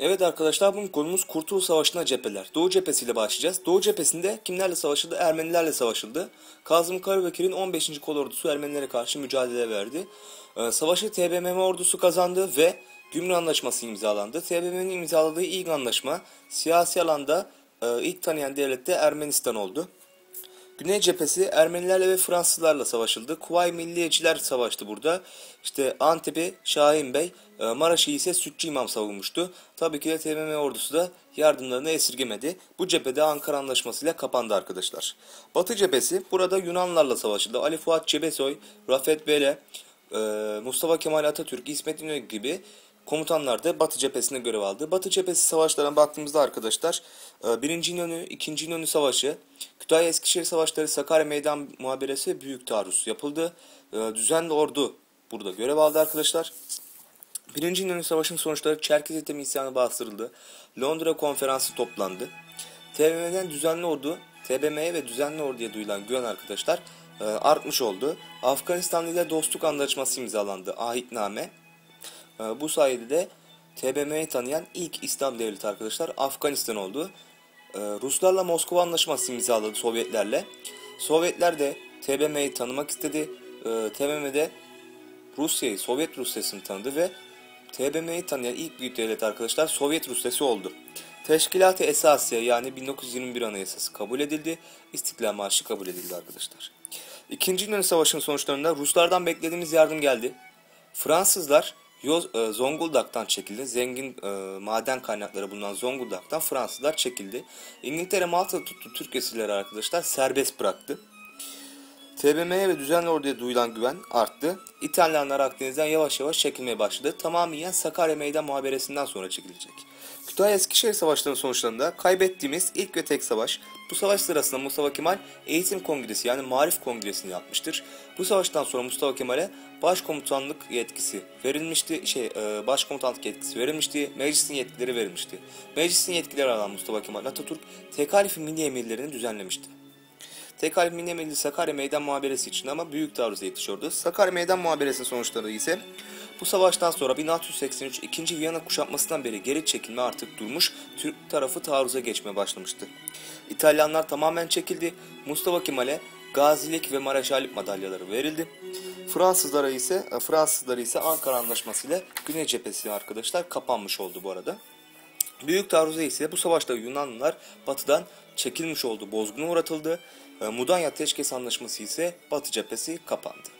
Evet arkadaşlar bugün konumuz Kurtuluş Savaşı'na cepheler. Doğu cephesiyle başlayacağız. Doğu cephesinde kimlerle savaşıldı? Ermenilerle savaşıldı. Kazım Karabekir'in 15. Kol Ordusu Ermenilere karşı mücadele verdi. Ee, savaşı TBMM ordusu kazandı ve Gümrük Anlaşması imzalandı. TBMM'nin imzaladığı ilk anlaşma siyasi alanda e, ilk tanıyan devlet de Ermenistan oldu. Güney cephesi Ermenilerle ve Fransızlarla savaşıldı. Kuvay Milliyetçiler savaştı burada. İşte Antep'i Şahin Bey, e, Maraş'ı ise Sütçü İmam savunmuştu. Tabii ki de TBMM ordusu da yardımlarını esirgemedi. Bu cephede Ankara Anlaşması ile kapandı arkadaşlar. Batı cephesi burada Yunanlarla savaşıldı. Ali Fuat Cebesoy, Rafet Bele, e, Mustafa Kemal Atatürk, İsmet İnönü gibi komutanlar da Batı cephesinde görev aldı. Batı cephesi savaşlarına baktığımızda arkadaşlar 1. İnönü, 2. İnönü Savaşı, Kütahya Eskişehir Savaşları, Sakarya Meydan Muhaberesi Büyük Taarruz yapıldı. E, düzenli ordu burada görev aldı arkadaşlar. Birinci İnönü Savaşı'nın sonuçları Çerkez Etemi isyanı bastırıldı. Londra konferansı toplandı. TBMM'den düzenli ordu, TBM'ye ve düzenli orduya duyulan güven arkadaşlar e, artmış oldu. Afganistan ile dostluk anlaşması imzalandı. Ahitname. E, bu sayede de TBMM'yi tanıyan ilk İslam devleti arkadaşlar Afganistan oldu. E, Ruslarla Moskova anlaşması imzaladı Sovyetlerle. Sovyetler de TBMM'yi tanımak istedi. E, TBMM'de Rusya'yı, Sovyet Rusyası'nı tanıdı ve TBMM'yi tanıyan ilk büyük devlet arkadaşlar Sovyet Rusyası oldu. Teşkilat-ı Esasiye yani 1921 Anayasası kabul edildi. İstiklal Marşı kabul edildi arkadaşlar. İkinci Yunan Savaşı'nın sonuçlarında Ruslardan beklediğimiz yardım geldi. Fransızlar Yoz, e, Zonguldak'tan çekildi. Zengin e, maden kaynakları bulunan Zonguldak'tan Fransızlar çekildi. İngiltere Malta tuttu Türk esirleri arkadaşlar serbest bıraktı. TBM'ye ve düzenli orduya duyulan güven arttı. İtalyanlar Akdeniz'den yavaş yavaş çekilmeye başladı. Tamamen Sakarya Meydan Muhaberesi'nden sonra çekilecek. Kütahya Eskişehir Savaşları'nın sonuçlarında kaybettiğimiz ilk ve tek savaş. Bu savaş sırasında Mustafa Kemal Eğitim Kongresi yani Marif Kongresi'ni yapmıştır. Bu savaştan sonra Mustafa Kemal'e başkomutanlık yetkisi verilmişti. Şey, e, başkomutanlık yetkisi verilmişti. Meclisin yetkileri verilmişti. Meclisin yetkileri alan Mustafa Kemal Atatürk tekalifi milli emirlerini düzenlemişti. Tekal Minemeli Sakarya Meydan Muhaberesi için ama büyük taarruza yetişiyordu. Sakarya Meydan Muhaberesi sonuçları ise bu savaştan sonra 1683 2. Viyana kuşatmasından beri geri çekilme artık durmuş, Türk tarafı taarruza geçmeye başlamıştı. İtalyanlar tamamen çekildi. Mustafa Kemal'e gazilik ve mareşallik madalyaları verildi. Fransızlara ise Fransızlara ise Ankara Anlaşması ile Güney cephesi arkadaşlar kapanmış oldu bu arada. Büyük taarruza ise bu savaşta Yunanlılar batıdan çekilmiş oldu, bozguna uğratıldı. Mudanya Teşkes Anlaşması ise Batı cephesi kapandı.